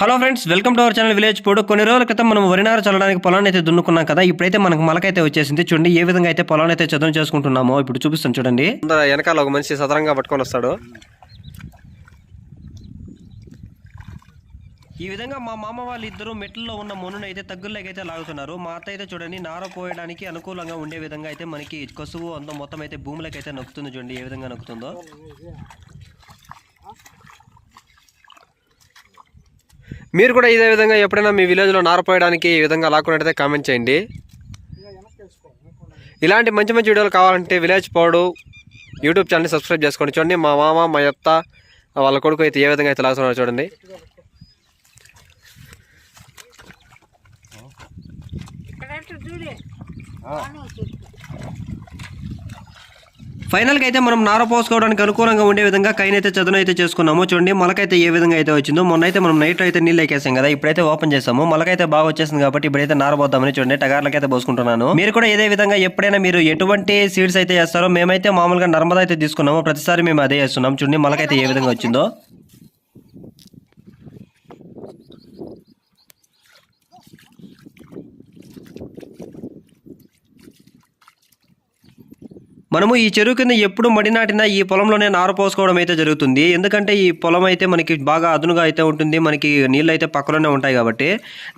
Hello friends welcome to our channel village Podu. కొన్ని రోజుల క్రితం మనం వరినారు చల్లడానికి పొలాన్ని అయితే దున్నుకున్నాం కదా ఇప్పుడైతే మనకు మొలకైతే వచ్చేసింది. చూడండి ఏ విధంగా అయితే పొలాన్ని అయితే చదువు చేసుకుంటున్నామో ఇప్పుడు చూపిస్తాను చూడండి. వెనకాల ఒక మనిషి సదరంగా పట్టుకొని వస్తాడు. ఈ విధంగా మా మామ వాళ్ళు ఇద్దరు మెట్లలో ఉన్న మొన్నును అయితే తగ్గుల్లోకి అయితే లాగుతున్నారు. మా అత్త అయితే చూడండి నార పోయడానికి అనుకూలంగా ఉండే విధంగా అయితే మనకి కసువు అంతా మొత్తం అయితే భూమిలోకి అయితే నొక్కుతుంది చూడండి ఏ విధంగా నొక్కుతుందో. మీరు కూడా ఇదే విధంగా ఎప్పుడైనా మీ విలేజ్లో నారపోయడానికి ఈ విధంగా లాక్కున్నట్టయితే కామెంట్ చేయండి. ఇలాంటి మంచి మంచి వీడియోలు కావాలంటే విలేజ్ పౌడు యూట్యూబ్ ఛానల్ని సబ్స్క్రైబ్ చేసుకోండి. చూడండి మా మామ మా అత్త వాళ్ళ కొడుకు అయితే ఏ విధంగా అయితే లాగుతున్నారు చూడండి. ఫైనల్గా అయితే మనం నార పోసుకోవడానికి అనుకూలంగా ఉండే విధంగా కైనైతే చదును అయితే చేసుకున్నాము. చూడండి మొలకైతే ఏ విధంగా అయితే వచ్చిందో. మొన్న అయితే మనం నైట్ అయితే నీళ్ళు ఎక్కేసాం కదా ఇప్పుడైతే ఓపెన్ చేసాము. మొలకైతే బాగా వచ్చేసింది కాబట్టి ఇప్పుడైతే నారబోద్దామని చూడండి టగార్లకైతే పోసుకుంటున్నాను. మీరు కూడా ఇదే విధంగా ఎప్పుడైనా మీరు ఎటువంటి సీడ్స్ అయితే వేస్తారో మేమైతే మామూలుగా నర్మదా అయితే తీసుకున్నాము. ప్రతిసారి మేము అదే చేస్తున్నాం చూడండి మొలకైతే ఏ విధంగా వచ్చిందో. మనము ఈ చెరువు కింద ఎప్పుడు మడి నాటినా ఈ పొలంలోనే నార పోసుకోవడం అయితే జరుగుతుంది. ఎందుకంటే ఈ పొలం అయితే మనకి బాగా అదునుగా అయితే ఉంటుంది. మనకి నీళ్ళు అయితే పక్కలోనే ఉంటాయి కాబట్టి.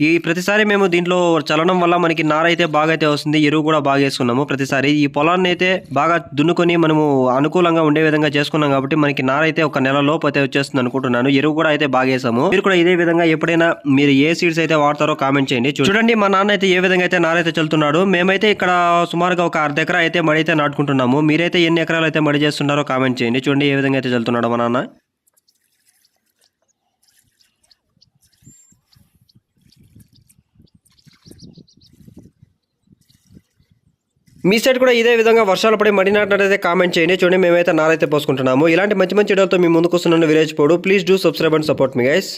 ఈ ప్రతిసారి మేము దీంట్లో చలనం వల్ల మనకి నార అయితే బాగా అయితే వస్తుంది. ఎరువు కూడా బాగా వేసుకున్నాము ప్రతిసారి. ఈ పొలాన్ని అయితే బాగా దున్నుకొని మనము అనుకూలంగా ఉండే విధంగా చేసుకున్నాం కాబట్టి మనకి నార అయితే ఒక నెల లోపు అయితే వచ్చేస్తుంది అనుకుంటున్నాను. ఎరువు కూడా అయితే బాగా వేసాము. మీరు కూడా ఇదే విధంగా ఎప్పుడైనా మీరు ఏ సీడ్స్ అయితే వాడతారో కామెంట్ చేయండి. చూడండి మా నాన్న అయితే ఏ విధంగా అయితే నార అయితే చల్లుతున్నాడు. మేమైతే ఇక్కడ సుమారుగా ఒక అర్ధ ఎకరా అయితే మడి అయితే ఉన్నాము. మీరైతే ఎన్ని ఎకరాలు అయితే మడి చేస్తున్నారో కామెంట్ చేయండి. చూడండి ఏ విధంగా అయితే చల్లుతున్నాడో మా నాన్న. మీ సైడ్ కూడా ఇదే విధంగా వర్షాలు పడి మడి నాటినట్టయితే కామెంట్ చేయండి. చూడండి మేమైతే నారైతే పోసుకుంటున్నాము. ఇలాంటి మంచి మంచి వీడియోలతో మీ ముందుకు వస్తున్నాను village Podu. Please do subscribe and support me guys